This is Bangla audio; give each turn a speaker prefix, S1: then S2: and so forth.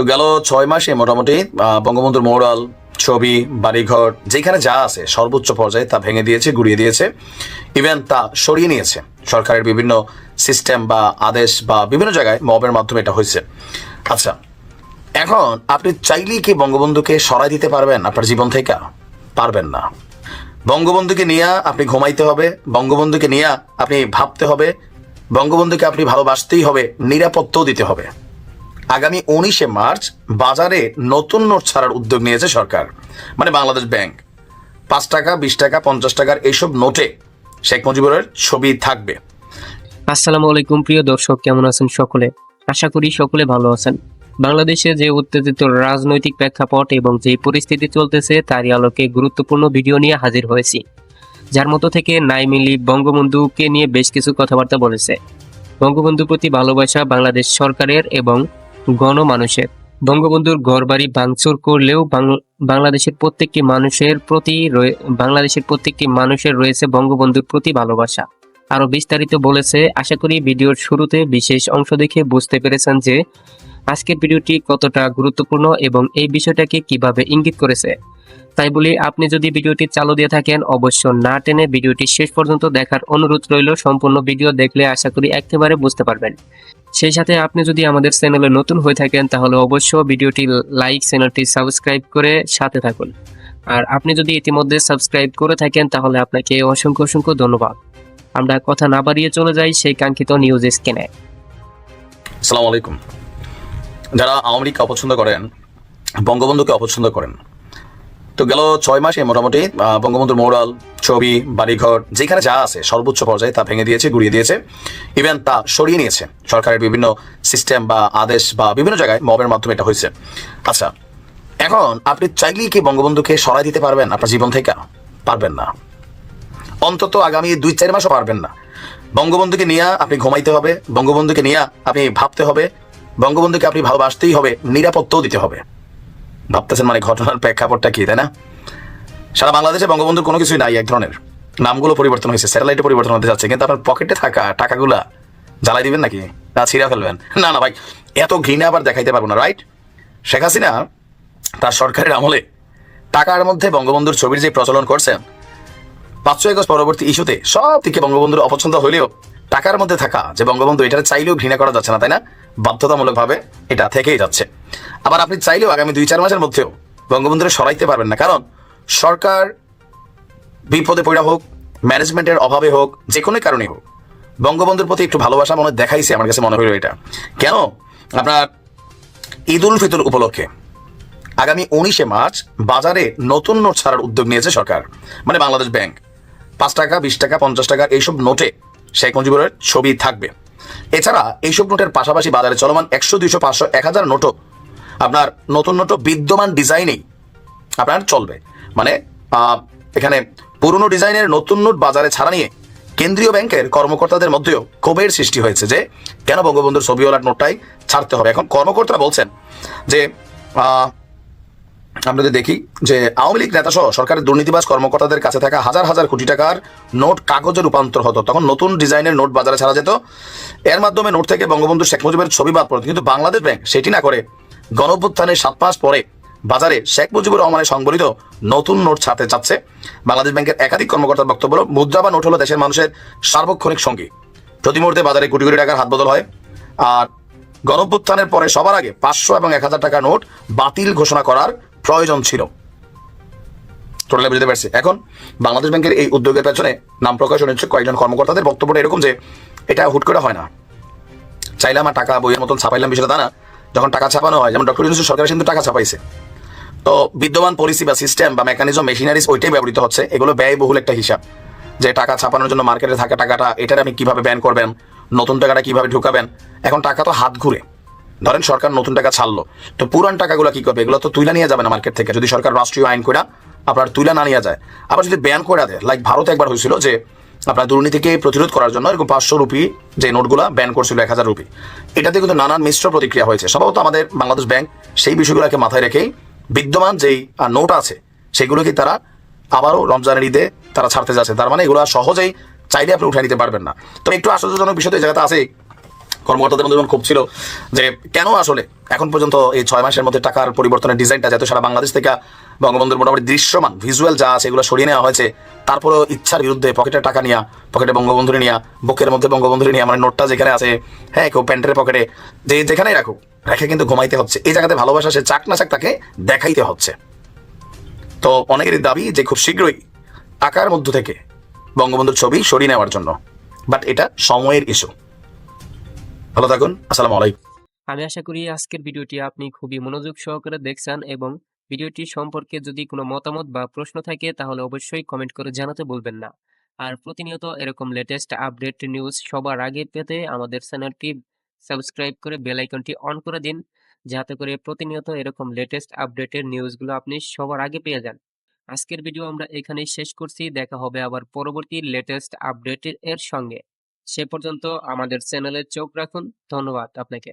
S1: তো গেল ছয় মাসে মোটামুটি বঙ্গবন্ধুর মোড়াল, ছবি, বাড়িঘর, যেখানে যা আছে সর্বোচ্চ পর্যায়ে তা ভেঙে দিয়েছে, গুড়িয়ে দিয়েছে। ইভেন তা সরিয়ে নিয়েছে। সরকারের বিভিন্ন সিস্টেম বা আদেশ বা বিভিন্ন জায়গায় মবের মাধ্যমে এটা হয়েছে। আচ্ছা এখন আপনি চাইলেই কি বঙ্গবন্ধুকে সরাই দিতে পারবেন? আপনার জীবন থেকে? পারবেন না। বঙ্গবন্ধুকে নিয়ে আপনি ঘুমাইতে হবে, বঙ্গবন্ধুকে নিয়ে আপনি ভাবতে হবে, বঙ্গবন্ধুকে আপনি ভালোবাসতেই হবে, নিরাপত্তাও দিতে হবে। আগামী উনিশে মার্চ বাজারে নতুন নোট ছাড়ার উদ্যোগ নিয়েছে সরকার। মানে বাংলাদেশ ব্যাংক। পাঁচ টাকা, বিশ টাকা, পঞ্চাশ টাকার এইসব নোটে শেখ মুজিবুরের ছবি থাকবে।
S2: আসসালামু আলাইকুম, প্রিয় দর্শক, কেমন আছেন সকলে? আশা করি সকলে ভালো আছেন। বাংলাদেশে যে উত্তেজিত রাজনৈতিক প্রেক্ষাপট এবং যে পরিস্থিতি চলতেছে, তারই আলোকে গুরুত্বপূর্ণ ভিডিও নিয়ে হাজির হয়েছি। যার মতো থেকে নাইমিলি বঙ্গবন্ধুকে নিয়ে বেশ কিছু কথাবার্তা বলেছে। বঙ্গবন্ধুর প্রতি ভালোবাসা বাংলাদেশ সরকারের এবং গণমানুষের। বঙ্গবন্ধুর ঘরবাড়ি ভাঙচুর করলেও বাংলাদেশের প্রত্যেকটি মানুষের প্রতি বাংলাদেশের প্রত্যেকটি মানুষের রয়েছে বঙ্গবন্ধুর প্রতি ভালোবাসা। আরও বিস্তারিত বলেছে, আশা করি ভিডিওর শুরুতে বিশেষ অংশ দেখে বুঝতে পেরেছেন যে আজকের ভিডিওটি কতটা গুরুত্বপূর্ণ এবং এই বিষয়টাকে কীভাবে ইঙ্গিত করেছে। তাই বলি, আপনি যদি ভিডিওটি চালু দিয়ে থাকেন অবশ্য না টেনে ভিডিওটি শেষ পর্যন্ত দেখার অনুরোধ রইল। সম্পূর্ণ ভিডিও দেখলে আশা করি একেবারে বুঝতে পারবেন। সেই সাথে আপনি যদি আমাদের চ্যানেলে নতুন হয়ে থাকেন, তাহলে অবশ্য ভিডিওটি লাইক, চ্যানেলটি সাবস্ক্রাইব করে সাথে থাকুন। আর আপনি যদি ইতিমধ্যে সাবস্ক্রাইব করে থাকেন, তাহলে আপনাকে অসংখ্য অসংখ্য ধন্যবাদ। আমরা কথা না বাড়িয়ে চলে যাই সেই কাঙ্ক্ষিত নিউজ স্ক্রিনে
S1: আসসালামু আলাইকুম। যারা আওয়ামী লীগকে অপছন্দ করেন, বঙ্গবন্ধুকে অপছন্দ করেন তো গেল ছয় মাসে মোটামুটি বঙ্গবন্ধুর মোরাল ছবি, বাড়িঘর, যেখানে যা আছে, সর্বোচ্চ পর্যায়ে তা ভেঙে দিয়েছে, গুড়িয়ে দিয়েছে। ইভেন তা সরিয়ে নিয়েছে। সরকারের বিভিন্ন সিস্টেম বা আদেশ বা বিভিন্ন জায়গায় মবের মাধ্যমে এটা হয়েছে। আচ্ছা এখন আপনি চাইলেই কি বঙ্গবন্ধুকে সরাই দিতে পারবেন আপনার জীবন থেকে? পারবেন না। অন্তত আগামী দুই চার মাসও পারবেন না। বঙ্গবন্ধুকে নিয়ে আপনি ঘুমাইতে হবে, বঙ্গবন্ধুকে নিয়ে আপনি ভাবতে হবে, বঙ্গবন্ধুকে আপনি ভালোবাসতেই হবে, নিরাপত্তাও দিতে হবে। ভাবতেছেন মানে ঘটনার প্রেক্ষাপটটা কি, তাই না? সারা বাংলাদেশে বঙ্গবন্ধুর কোনো কিছুই নাই এক ধরনের। নামগুলো পরিবর্তন হয়েছে, স্যাটেলাইটে পরিবর্তন হতে যাচ্ছে, কিন্তু আপনার পকেটে থাকা টাকাগুলা জ্বালাই দিবেন নাকি? না, ছিঁড়া ফেলবেন। না না, ভাই, এত ঘৃণা আবার দেখাইতে পারব না রাইট শেখ হাসিনা তার সরকারের আমলে টাকার মধ্যে বঙ্গবন্ধুর ছবির যে প্রচলন করছেন পাঁচশো এগজ পরবর্তী ইস্যুতে সব থেকে বঙ্গবন্ধুর অপছন্দ হলেও টাকার মধ্যে থাকা যে বঙ্গবন্ধু এটা চাইলেও ঘৃণা করা যাচ্ছে না, তাই না? বাধ্যতামূলকভাবে এটা থেকেই যাচ্ছে। আবার আপনি চাইলেও আগামী দুই, চার মাসের মধ্যেও বঙ্গবন্ধুরে সরাইতে পারবেন না। কারণ সরকার বিপদে পড়া হোক, ম্যানেজমেন্টের অভাবে হোক যে কোনো কারণে হোক, বঙ্গবন্ধুর প্রতি একটু ভালোবাসা মনে দেখাইছে, আমার কাছে মনে হলো এটা। কেন? আপনার ঈদ উল ফিতর উপলক্ষে আগামী উনিশে মার্চ বাজারে নতুন নোট ছাড়ার উদ্যোগ নিয়েছে সরকার মানে বাংলাদেশ ব্যাংক। পাঁচ টাকা, বিশ টাকা, পঞ্চাশ টাকা এইসব নোটে শেখ মুজিবুরের ছবি থাকবে। এছাড়া এইসব নোটের পাশাপাশি বাজারে চলমান একশো, দুইশো, পাঁচশো, এক হাজার নোটও আপনার নতুন নতুন বিদ্যমান ডিজাইনেই আপনার চলবে। মানে এখানে পুরনো ডিজাইনের নতুন নোট বাজারে ছাড়া নিয়ে কেন্দ্রীয় ব্যাংকের কর্মকর্তাদের মধ্যেও ক্ষোভের সৃষ্টি হয়েছে যে, কেন বঙ্গবন্ধুর ছবিওয়ালার নোটটাই ছাড়তে হবে? এখন কর্মকর্তারা বলছেন যে আমরা যদি দেখি যে, আওয়ামী লীগ নেতা সহ সরকারের দুর্নীতিবাজ কর্মকর্তাদের কাছে থাকা হাজার হাজার কোটি টাকার নোট কাগজে রূপান্তর হতো। তখন নতুন ডিজাইনের নোট বাজারে ছাড়া যেত। এর মাধ্যমে নোট থেকে বঙ্গবন্ধু শেখ মুজিবের ছবি বাদ পড়তো। কিন্তু বাংলাদেশ ব্যাংক সেটি না করে গণঅভ্যুত্থানের সাত মাস পরে বাজারে শেখ মুজিবুর রহমানের সংবলিত নতুন নোট ছাড়তে চাচ্ছে বাংলাদেশ ব্যাংকের একাধিক কর্মকর্তার বক্তব্য মুদ্রা বা নোট হলো দেশের মানুষের সার্বক্ষণিক সঙ্গী। প্রতি মুহূর্তে বাজারে কোটি কোটি টাকার হাত বদল হয়। আর গণঅভ্যুত্থানের পরে সবার আগে পাঁচশো এবং এক হাজার টাকা নোট বাতিল ঘোষণা করার প্রয়োজন ছিল। টোটালি বুঝতে পারছি। এখন বাংলাদেশ ব্যাংকের এই উদ্যোগের পেছনে নাম প্রকাশ হচ্ছে কয়েকজন কর্মকর্তাদের। বক্তব্যটা এরকম যে এটা হুট করে হয় না। চাইলাম আর টাকা বইয়ের মতন ছাপাইলাম, বিষয়টা তা না। যখন টাকা ছাপানো হয়, যেমন ডক্টর ইউনুসের সরকার কিন্তু টাকা ছাপাইছে। তো বিদ্যমান পলিসি বা সিস্টেম বা মেকানিজম মেশিনারিজ ওইটাই ব্যবহৃত হচ্ছে, এগুলো ব্যয়বহুল একটা হিসাব। যে টাকা ছাপানোর জন্য মার্কেটে থাকা টাকাটা, এটার আপনি কীভাবে ব্যান করবেন, নতুন টাকাটা কীভাবে ঢুকাবেন, এখন টাকা তো হাত ঘুরে। ধরেন সরকার নতুন টাকা ছাড়লো, তো পুরান টাকাগুলো কি করবে? এগুলো তো তুলে নিয়ে যাবে না মার্কেট থেকে। যদি সরকার রাষ্ট্রীয় আইন করে আপনার তুলে না নিয়ে যায়, আবার যদি ব্যান করে দেয় লাইক ভারত একবার হয়েছিল যে আপনার দুর্নীতিকে প্রতিরোধ করার জন্য এরকম পাঁচশো রুপি যে নোটগুলো ব্যান করছিল এক হাজার রুপি। এটাতে কিন্তু নানান মিশ্র প্রতিক্রিয়া হয়েছে। সম্ভবত আমাদের বাংলাদেশ ব্যাংক সেই বিষয়গুলোকে মাথায় রেখেই বিদ্যমান যেই নোট আছে, সেগুলোকে তারা আবারও রমজানের ঈদে তারা ছাড়তে যাচ্ছে। তার মানে এগুলো সহজেই চাইলে আপনি উঠে নিতে পারবেন না। তবে একটু আশ্চর্যজনক বিষয় এই জায়গাতে আছে কর্মকর্তাদের মধ্যে খুব ছিল যে কেন আসলে এখন পর্যন্ত এই ছয় মাসের মধ্যে টাকার পরিবর্তনের ডিজাইনটা যাতে সারা বাংলাদেশ থেকে বঙ্গবন্ধুর মোটামুটি দৃশ্যমান ভিজুয়াল যা আছে এগুলো সরিয়ে নেওয়া হয়েছে। তারপরেও ইচ্ছার বিরুদ্ধে পকেটে টাকা নিয়া, পকেটে বঙ্গবন্ধুরে নিয়া, বুকের মধ্যে বঙ্গবন্ধুরে নিয়ে মানে নোটটা যেখানে আছে হ্যাঁ কেউ প্যান্টের পকেটে, যে যেখানেই রাখুক, রেখে কিন্তু ঘুমাইতে হচ্ছে। এই জায়গাতে ভালোবাসা, সে চাক না চাক তাকে দেখাইতে হচ্ছে। তো অনেকেরই দাবি যে খুব শীঘ্রই টাকার মধ্য থেকে বঙ্গবন্ধুর ছবি সরিয়ে নেওয়ার জন্য। বাট এটা সময়ের ইস্যু। ভালো থাকুন, আসসালামু আলাইকুম।
S2: আমি আশা করি আজকের ভিডিওটি আপনি খুবই মনোযোগ সহকারে দেখছেন এবং ভিডিওটি সম্পর্কে যদি কোনো মতামত বা প্রশ্ন থাকে, তাহলে অবশ্যই কমেন্ট করে জানাতে বলবেন না। আর প্রতিনিয়ত এরকম লেটেস্ট আপডেট নিউজ সবার আগে পেতে আমাদের চ্যানেলটি সাবস্ক্রাইব করে বেল আইকনটি অন করে দিন, যাতে করে প্রতিনিয়ত এরকম লেটেস্ট আপডেটের নিউজগুলো আপনি সবার আগে পেয়ে যান। আজকের ভিডিও আমরা এখানেই শেষ করছি, দেখা হবে আবার পরবর্তী লেটেস্ট আপডেট এর সঙ্গে। সে পর্যন্ত আমাদের চ্যানেলে চোখ রাখুন, ধন্যবাদ আপনাকে।